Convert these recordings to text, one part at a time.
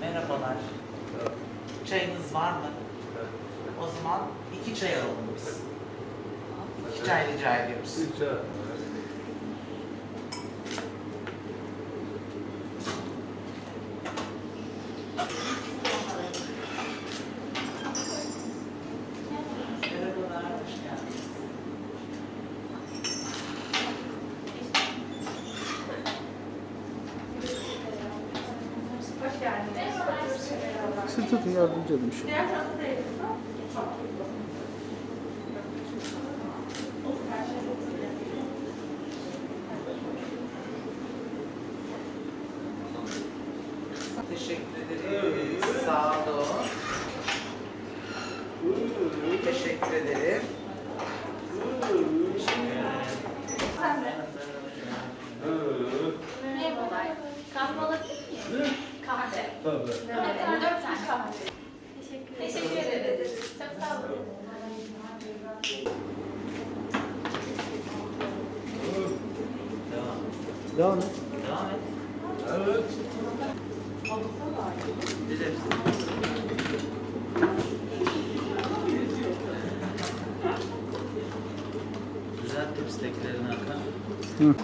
Merhabalar. Çayınız var mı? O zaman iki çay alalım biz. İki çay rica ediyoruz. Merhabalar, Siz tutun yardımcı olun şu. Teşekkür ederim. Sağ olun. Teşekkür ederim. Merhabalar. Kahve alabilir miyim? Tabii. Evet, dört tane. Teşekkür ederiz. Teşekkür ederiz. Çok sağ olun. Devam. Devam et. Devam et. Evet. Güzel tepsidekilerini Hakan. Hı.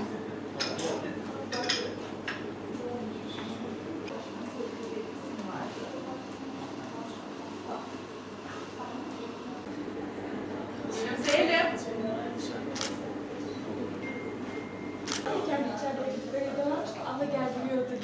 Zeynep. Abla gelmiyordu. Çok tatlı. Aynen bekliyorum. Ben çok çalışanlar da çok çok çalışanlar da çok fazla olmuş.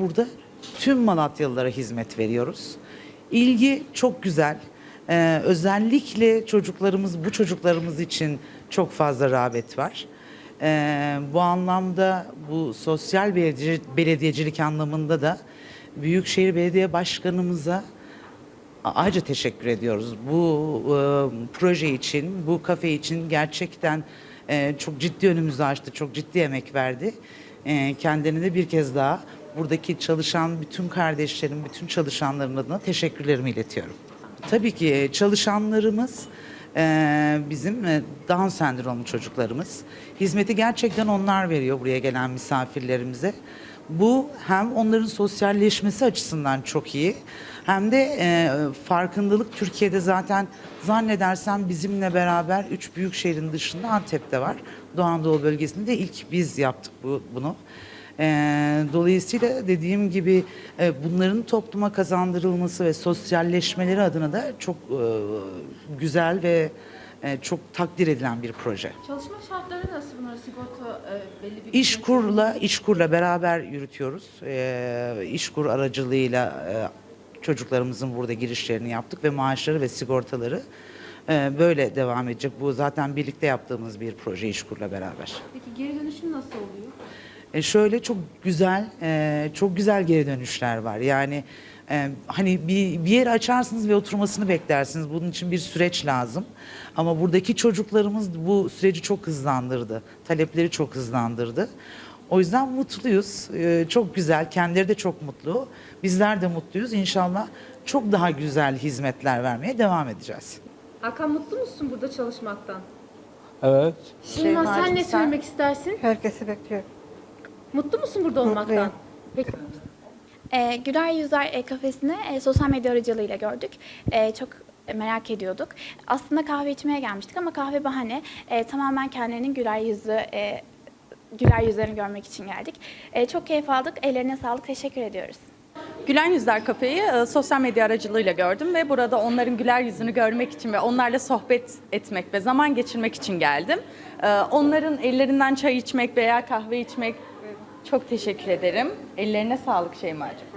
Burada tüm Malatyalılara hizmet veriyoruz. İlgi çok güzel. Ee, özellikle çocuklarımız, bu çocuklarımız için çok fazla rağbet var. Ee, bu anlamda bu sosyal belediye, belediyecilik anlamında da Büyükşehir Belediye Başkanımıza ayrıca teşekkür ediyoruz. Bu e, proje için, bu kafe için gerçekten e, çok ciddi önümüzü açtı, çok ciddi emek verdi. E, kendine de bir kez daha buradaki çalışan bütün kardeşlerim, bütün çalışanların adına teşekkürlerimi iletiyorum. Tabii ki e, çalışanlarımız e, bizim e, Down sendromlu çocuklarımız. Hizmeti gerçekten onlar veriyor buraya gelen misafirlerimize. Bu hem onların sosyalleşmesi açısından çok iyi hem de e, farkındalık Türkiye'de zaten zannedersem bizimle beraber üç büyük şehrin dışında Antep'te var. Doğu Anadolu bölgesinde ilk biz yaptık bu, bunu. E, dolayısıyla dediğim gibi e, bunların topluma kazandırılması ve sosyalleşmeleri adına da çok e, güzel ve e, çok takdir edilen bir proje. Çalışma şartları nasıl bunlar? Sigorta e, belli bir... İşkur'la İşkur'la beraber yürütüyoruz. Ee, İşkur aracılığıyla e, çocuklarımızın burada girişlerini yaptık ve maaşları ve sigortaları e, böyle devam edecek. Bu zaten birlikte yaptığımız bir proje İşkur'la beraber. Peki geri dönüşüm nasıl oluyor? E şöyle çok güzel, e, çok güzel geri dönüşler var. Yani e, hani bir, bir yeri açarsınız ve oturmasını beklersiniz. Bunun için bir süreç lazım. Ama buradaki çocuklarımız bu süreci çok hızlandırdı. Talepleri çok hızlandırdı. O yüzden mutluyuz. E, çok güzel. Kendileri de çok mutlu. Bizler de mutluyuz. İnşallah çok daha güzel hizmetler vermeye devam edeceğiz. Hakan mutlu musun burada çalışmaktan? Evet. Şeyma sen ne sen? söylemek istersin? Herkesi bekliyorum. Mutlu musun burada olmaktan? Mutluyum. Peki. E, Güler Yüzler e, kafesini e, sosyal medya aracılığıyla gördük. E, çok merak ediyorduk. Aslında kahve içmeye gelmiştik ama kahve bahane. E, tamamen kendilerinin güler yüzü, e, güler yüzlerini görmek için geldik. E, çok keyif aldık. Ellerine sağlık. Teşekkür ediyoruz. Gülen Yüzler Kafe'yi e, sosyal medya aracılığıyla gördüm ve burada onların güler yüzünü görmek için ve onlarla sohbet etmek ve zaman geçirmek için geldim. E, onların ellerinden çay içmek veya kahve içmek e, çok teşekkür ederim. Ellerine sağlık Şeyma'cığım.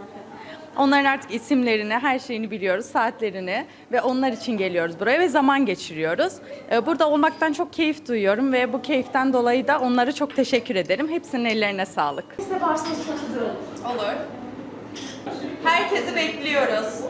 Onların artık isimlerini, her şeyini biliyoruz, saatlerini ve onlar için geliyoruz buraya ve zaman geçiriyoruz. E, Burada olmaktan çok keyif duyuyorum ve bu keyiften dolayı da onlara çok teşekkür ederim. Hepsinin ellerine sağlık. Çok güzel olur. Olur. Herkesi bekliyoruz.